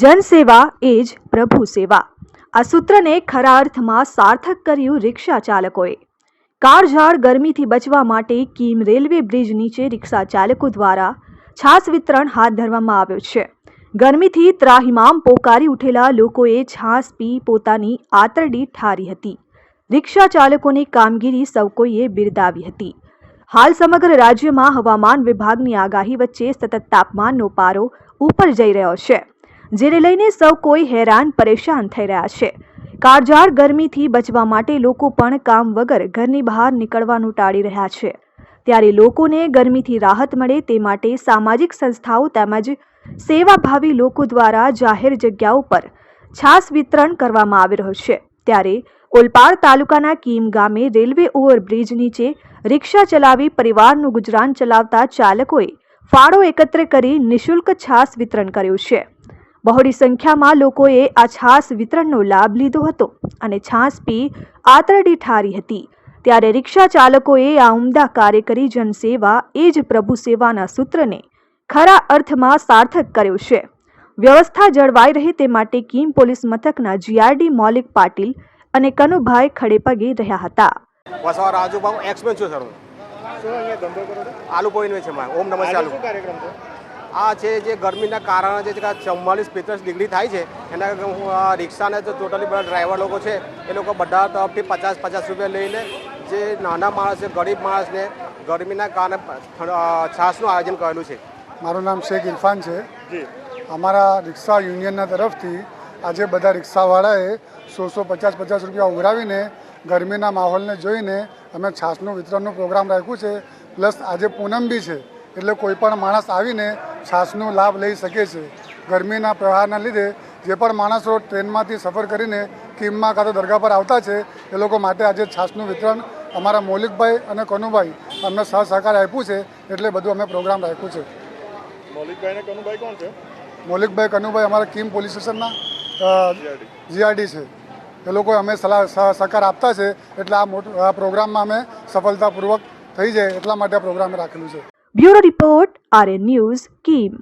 જનસેવા એ જ પ્રભુ સેવા. આ સૂત્રને ખરા અર્થમાં સાર્થક કર્યું રિક્ષા ચાલકોએ. કાળઝાળ ગરમીથી બચવા માટે કીમ રેલવે બ્રિજ નીચે રિક્ષા ચાલકો દ્વારા છાસ વિતરણ હાથ ધરવામાં આવ્યું છે. ગરમીથી ત્રાહિમામ પોકારી ઉઠેલા લોકોએ છાસ પી પોતાની આતરડી ઠારી હતી. રિક્ષા ચાલકોની કામગીરી સૌ કોઈએ બિરદાવી હતી. હાલ સમગ્ર રાજ્યમાં હવામાન વિભાગની આગાહી વચ્ચે સતત તાપમાનનો પારો ઉપર જઈ રહ્યો છે, જેને લઈને સૌ કોઈ હેરાન પરેશાન થઈ રહ્યા છે. કાળઝાળ ગરમીથી બચવા માટે લોકો પણ કામ વગર ઘરની બહાર નીકળવાનું ટાળી રહ્યા છે. ત્યારે લોકોને ગરમીથી રાહત મળે તે માટે સામાજિક સંસ્થાઓ તેમજ સેવાભાવી લોકો દ્વારા જાહેર જગ્યાઓ પર છાસ વિતરણ કરવામાં આવી રહ્યું છે. ત્યારે ઓલપાડ તાલુકાના કીમ ગામે રેલવે ઓવરબ્રિજ નીચે રિક્ષા ચલાવી પરિવારનું ગુજરાન ચલાવતા ચાલકોએ ફાળો એકત્ર કરી નિઃશુલ્ક છાસ વિતરણ કર્યું છે. બહોળી સંખ્યામાં લોકોએ આ છાસ વિતરણનો લાભ લીધો હતો અને છાસ પી આતરડી ઠારી હતી. ત્યારે રિક્ષા ચાલકોએ આ ઉમદા કાર્ય કરી જનસેવા એ જ પ્રભુ સેવાના સૂત્રને ખરા અર્થમાં સાર્થક કર્યું છે. વ્યવસ્થા જળવાઈ રહે તે માટે કીમ પોલીસ મથકના જીઆરડી મૌલિક પાટીલ અને કનુભાઈ ખડેપગે રહ્યા હતા. વસવા રાજુભાઈ એક્સમેન છું સર હું. આલુ પોઈન્ટ છે મારે. ઓમ નમસ્તે આલુ કાર્યક્રમ છે? આ છે જે ગરમીના કારણે જે ચુમ્માલીસ પિત્રીસ ડિગ્રી થાય છે એના હું આ રિક્ષાને તો ટોટલી બધા ડ્રાઈવર લોકો છે એ લોકો બધા તરફથી પચાસ પચાસ રૂપિયા લઈને જે નાના માણસ છે ગરીબ માણસને ગરમીના કારણે છાસનું આયોજન કરેલું છે. મારું નામ શેખ ઇરફાન છે. જી. અમારા રિક્ષા યુનિયનના તરફથી આજે બધા રિક્ષાવાળાએ સો સો પચાસ પચાસ રૂપિયા ઉઘરાવીને ગરમીના માહોલને જોઈને અમે છાશનું વિતરણનું પ્રોગ્રામ રાખ્યું છે. પ્લસ આજે પૂનમ બી છે. એટલે કોઈ પણ માણસ આવીને છાશનો લાભ લઈ શકે છે. ગરમીના પ્રવાહના લીધે જે પણ માણસો ટ્રેનમાંથી સફર કરીને કિમમાં કાં તો દરગાહ પર આવતા છે, એ લોકો માટે આજે છાશનું વિતરણ અમારા મૌલિકભાઈ અને કનુભાઈ અમને સહસહકાર આપ્યું છે. એટલે બધું અમે પ્રોગ્રામ રાખ્યું છે. મૌલિકભાઈ કનુભાઈ કોણ છે? મૌલિકભાઈ કનુભાઈ અમારા કિમ પોલીસ સ્ટેશનના જીઆરડી છે. એ લોકો અમે સલાહ સહકાર આપતા છે, એટલે આ મોટો, આ પ્રોગ્રામમાં અમે સફળતાપૂર્વક થઈ જાય એટલા માટે આ પ્રોગ્રામ રાખેલું છે. Bureau report, RN news, Kim.